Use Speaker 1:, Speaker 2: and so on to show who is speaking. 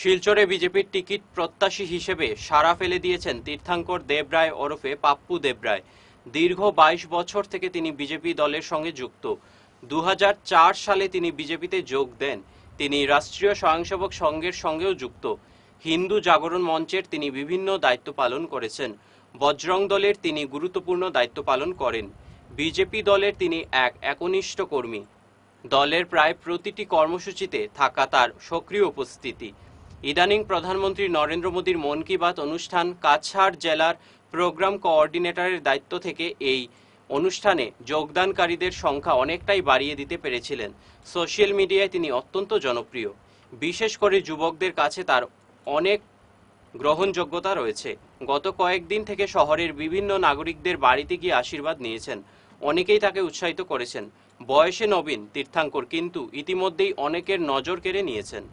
Speaker 1: শিলচরে বিজেপির টিকিট প্রত্যাশী হিসেবে সাড়া ফেলে দিয়েছেন তীর্থাঙ্কর দেবরায় ওরফে পাপ্পু দেবরায়। দীর্ঘ বাইশ বছর থেকে তিনি বিজেপি দলের সঙ্গে যুক্ত। দু হাজার চার সালে তিনি বিজেপিতে যোগ দেন। তিনি রাষ্ট্রীয় স্বয়ংসেবক সংঘের সঙ্গেও যুক্ত। হিন্দু জাগরণ মঞ্চের তিনি বিভিন্ন দায়িত্ব পালন করেছেন। বজরং দলের তিনি গুরুত্বপূর্ণ দায়িত্ব পালন করেন। বিজেপি দলের তিনি এক একনিষ্ঠ কর্মী। দলের প্রায় প্রতিটি কর্মসূচিতে থাকা তার সক্রিয় উপস্থিতি। ইদানিং প্রধানমন্ত্রী নরেন্দ্র মোদীর মন কি বাত অনুষ্ঠান কাছাড় জেলার প্রোগ্রাম কোঅর্ডিনেটরের দায়িত্ব থেকে এই অনুষ্ঠানে যোগদানকারীদের সংখ্যা অনেকটাই বাড়িয়ে দিতে পেরেছিলেন। সোশ্যাল মিডিয়ায় তিনি অত্যন্ত জনপ্রিয়। বিশেষ করে যুবকদের কাছে তার অনেক গ্রহণযোগ্যতা রয়েছে। গত কয়েকদিন থেকে শহরের বিভিন্ন নাগরিকদের বাড়িতে গিয়ে আশীর্বাদ নিয়েছেন। অনেকেই তাকে উৎসাহিত করেছেন। বয়সে নবীন, তীর্থাঙ্কর, কিন্তু ইতিমধ্যেই অনেকের নজর কেড়ে নিয়েছেন।